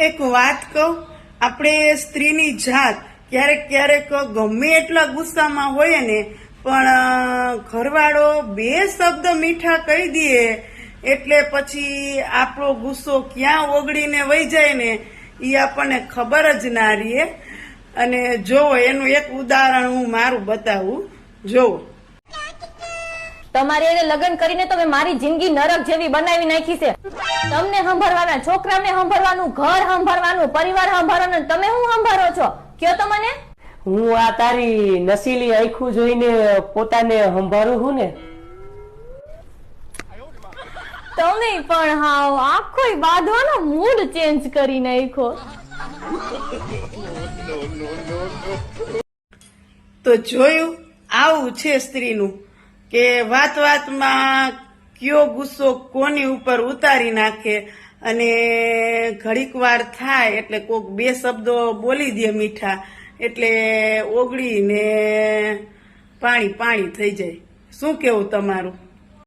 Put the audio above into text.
એક વાત કહું, આપણે સ્ત્રીની જાત ક્યારેક ક્યારેક ગમે એટલા ગુસ્સામાં હોય ને, પણ ઘરવાળો બે શબ્દ મીઠા કહી દે, એટલે પછી આપણો ગુસ્સો ક્યાં ઓગળીને વહી જાય ને એ આપણને ખબર જ ના રહે. અને જો એનું એક ઉદાહરણ હું મારું બતાવું જોવો તમારે એને લગ્ન કરીને તમે મારી જિંદગી નરક જેવી બનાવી નાખી છે. તમને સંભાળવાના છોકરાને સંભાળવાનું ઘર સંભાળવાનું પરિવાર સંભાળવાનું તમે શું સંભાળો છો? કયો તો મને? હું આ તારી નસીલી આંખું જોઈને પોતાને સંભાળું છું ને. તમે પણ હાવ આખો બાંધવાનો મૂડ ચેન્જ કરી નાખ્યો. તો જોયું આવું છે સ્ત્રીનું. કે વાત વાતમાં કયો ગુસ્સો કોની ઉપર ઉતારી નાખે અને ઘડીક વાર થાય એટલે કોક બે શબ્દો બોલી દે મીઠા, એટલે ઓગળીને પાણી પાણી થઈ જાય. શું કેવું તમારું?